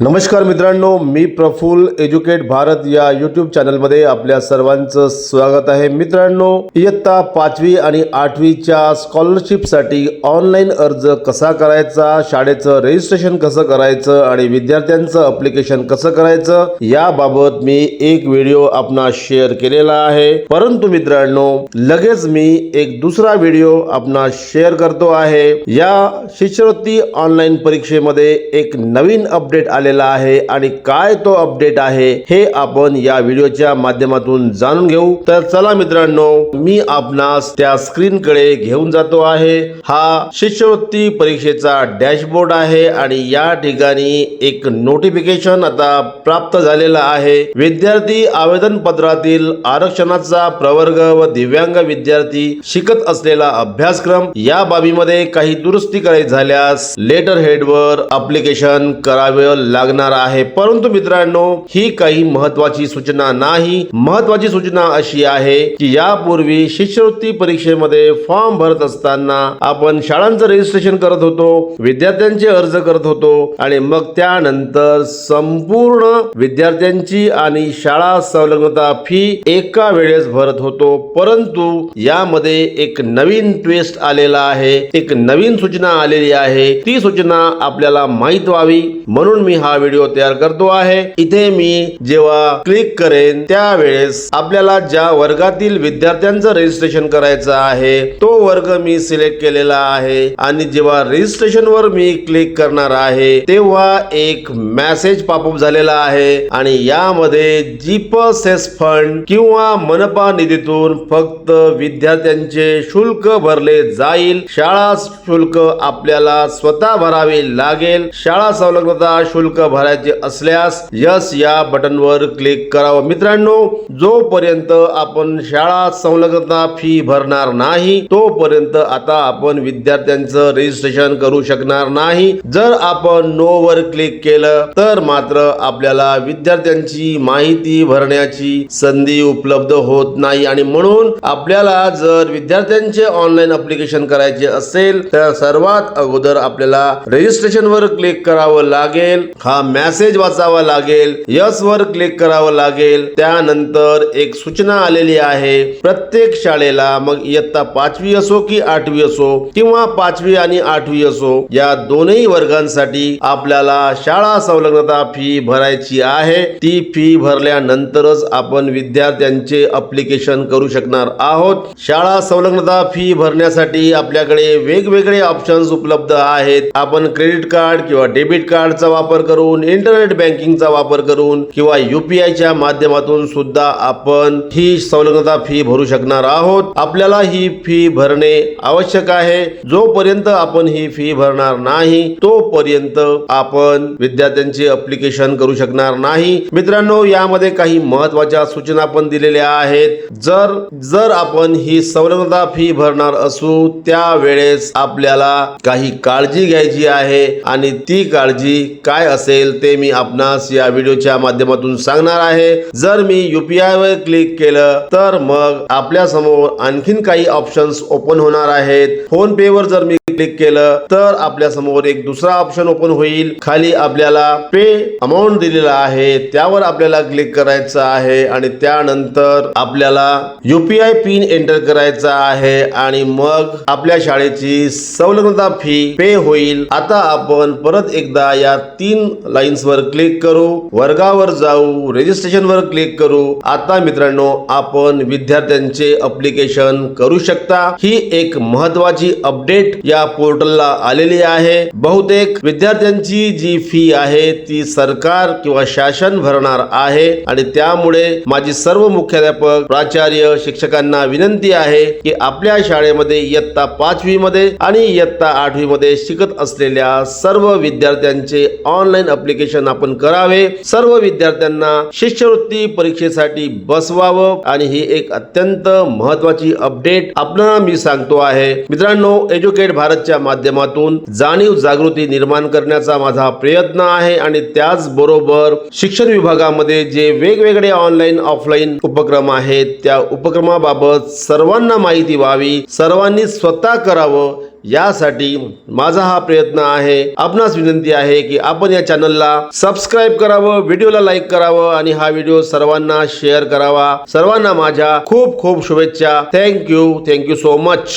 नमस्कार मित्रांनो मी प्रफुल एज्युकेट भारत या युट्यूब चॅनलमध्ये आपल्या सर्वांचं स्वागत आहे. मित्रांनो इयत्ता पाचवी आणि आठवीच्या स्कॉलरशिपसाठी ऑनलाईन अर्ज कसा करायचा शाळेचं रजिस्ट्रेशन कसं करायचं आणि विद्यार्थ्यांचं अप्लिकेशन कसं करायचं याबाबत मी एक व्हिडिओ आपणास शेअर केलेला आहे. परंतु मित्रांनो लगेच मी एक दुसरा व्हिडिओ आपणास शेअर करतो आहे. या शिष्यवृत्ती ऑनलाईन परीक्षेमध्ये एक नवीन अपडेट आले आलेला आहे आणि काय तो अपडेट आहे हे आपण या व्हिडिओच्या माध्यमातून जाणून घेऊ. तर चला मित्रांनो मी आपणास त्या स्क्रीन कडे घेऊन जातो आहे. हा शिष्यवृत्ती परीक्षेचा डॅशबोर्ड आहे आणि या ठिकाणी एक नोटिफिकेशन आता प्राप्त झालेला आहे. विद्यार्थी आवेदन पत्रातील आरक्षणाचा प्रवर्ग व दिव्यांग विद्यार्थी शिकत असलेला अभ्यासक्रम या बाबीमध्ये काही दुरुस्ती करायची झाल्यास लेटर हेडवर अप्लिकेशन करावे लागणार आहे. परंतु मित्रांनो ही काही महत्वाची सूचना नाही. महत्वाची सूचना अशी आहे की यापूर्वी शिष्यवृत्ती परीक्षेमध्ये फॉर्म भरत असताना आपण शाळांचं रजिस्ट्रेशन करत होतो विद्यार्थ्यांचे अर्ज करत होतो आणि मग त्यानंतर संपूर्ण विद्यार्थ्यांची आणि शाळा संलग्नता फी एका वेळेस भरत होतो. परंतु यामध्ये एक नवीन ट्विस्ट आलेला आहे. एक नवीन सूचना आलेली आहे. ती सूचना आपल्याला माहीत व्हावी. म्हणून मी हा व्हिडिओ तयार करतो आहे. इथे मी जेव्हा क्लिक करेन त्यावेळेस आपल्याला ज्या वर्गातील विद्यार्थ्यांचं रजिस्ट्रेशन करायचं आहे तो वर्ग मी सिलेक्ट केलेला आहे. आणि जेव्हा रजिस्ट्रेशन वर मी क्लिक करणार आहे तेव्हा एक मेसेज पॉपअप झालेला आहे. आणि यामध्ये जीप सेस फंड किंवा मनपा निधीतून फक्त विद्यार्थ्यांचे शुल्क भरले जाईल. शाळा शुल्क आपल्याला स्वतः भरावे लागेल. शाळा संलग्नता शुल्क भरायचे असल्यास यस या बटनवर क्लिक करावं. मित्रांनो जोपर्यंत आपण शाळा संलग्नता फी भरणार नाही तोपर्यंत आता आपण विद्यार्थ्यांचं रजिस्ट्रेशन करू शकणार नाही. जर आपण नो वर क्लिक केलं तर मात्र आपल्याला विद्यार्थ्यांची माहिती भरण्याची संधी उपलब्ध होत नाही. आणि म्हणून आपल्याला जर विद्यार्थ्यांचे ऑनलाईन अप्लिकेशन करायचे असेल तर सर्वात अगोदर आपल्याला रजिस्ट्रेशन वर क्लिक करावं लागेल. हा मेसेज वाचावा लागेल. यस वर क्लिक करावं लागेल. त्यानंतर एक सूचना आलेली आहे. प्रत्येक शाळेला मग इयत्ता पाचवी असो की आठवी असो किंवा पाचवी आणि आठवी असो या दोनही वर्गांसाठी आपल्याला शाळा संलग्नता फी भरायची आहे. ती फी भरल्यानंतरच आपण विद्यार्थ्यांचे अप्लिकेशन करू शकणार आहोत. शाळा संलग्नता फी भरण्यासाठी आपल्याकडे वेगवेगळे ऑप्शन्स उपलब्ध आहेत. आपण क्रेडिट कार्ड किंवा डेबिट कार्डचा वापर करून इंटरनेट बँकिंगचा वापर करून किंवा युपीआयच्या माध्यमातून सुद्धा आपण ही संलग्नता फी भरू शकणार आहोत. आपल्याला ही फी भरणे आवश्यक आहे. जोपर्यंत आपण ही फी भरणार नाही तोपर्यंत आपण विद्यार्थ्यांचे अप्लिकेशन करू शकणार नाही. मित्रांनो यामध्ये काही महत्त्वाच्या सूचना पण दिलेल्या आहेत. जर जर आपण ही संलग्नता फी भरणार असू त्यावेळेस आपल्याला काही काळजी घ्यायची आहे आणि ती काळजी काय असेल ते मी आपणास या व्हिडिओच्या माध्यमातून सांगणार आहे. जर मी युपीआय वर क्लिक केलं तर मग आपल्यासमोर आणखीन काही ऑप्शन्स ओपन होणार आहेत. फोन पे वर जर मी क्लिक केलं तर आपल्यासमोर एक दुसरा ऑप्शन ओपन होईल. खाली आपल्याला पे अमाऊंट दिलेला आहे. त्यावर आपल्याला क्लिक करायचं आहे आणि त्यानंतर आपल्याला युपीआय पिन एंटर करायचा आहे आणि मग आपल्या शाळेची संलग्नता फी पे होईल. आता आपण परत एकदा या तीन लाईन्स वर क्लिक करू. वर्गावर जाऊ. रजिस्ट्रेशन वर क्लिक करू. आता मित्रांनो आपण विद्यार्थ्यांचे अप्लिकेशन करू शकता. ही एक महत्वाची अपडेट या पोर्टलला आलेली आहे. बहुतेक विद्यार्थ्यांची जी फी आहे ती सरकार किंवा शासन भरणार आहे. आणि त्यामुळे माझी सर्व मुख्याध्यापक प्राचार्य शिक्षकांना विनंती आहे की आपल्या शाळेमध्ये इयत्ता पाचवी मध्ये आणि इयत्ता आठवी मध्ये शिकत असलेल्या सर्व विद्यार्थ्यांचे ऑनलाईन अप्लिकेशन आपण करावे. सर्व विद्यार्थ्यांना शिष्यवृत्ती परीक्षेसाठी बसवावं. आणि ही एक अत्यंत महत्वाची अपडेट आपल्याला मी सांगतो आहे. मित्रांनो एज्युकेट भारत समाजाच्या माध्यमातून जाणीव जागृती निर्माण करण्याचा माझा प्रयत्न आहे आणि त्याचबरोबर शिक्षण विभागामध्ये जे वेगवेगळे ऑनलाईन ऑफलाईन उपक्रम आहेत त्या उपक्रमाबाबत सर्वांना माहिती व्हावी सर्वांनी स्वतः करावं यासाठी माझा हा प्रयत्न आहे. आपणास विनंती आहे की आपण या चॅनलला सबस्क्राईब करावं व्हिडिओला लाईक करावं आणि हा व्हिडिओ सर्वांना शेअर करावा. सर्वांना माझ्या खूप खूप शुभेच्छा. Thank you thank you so much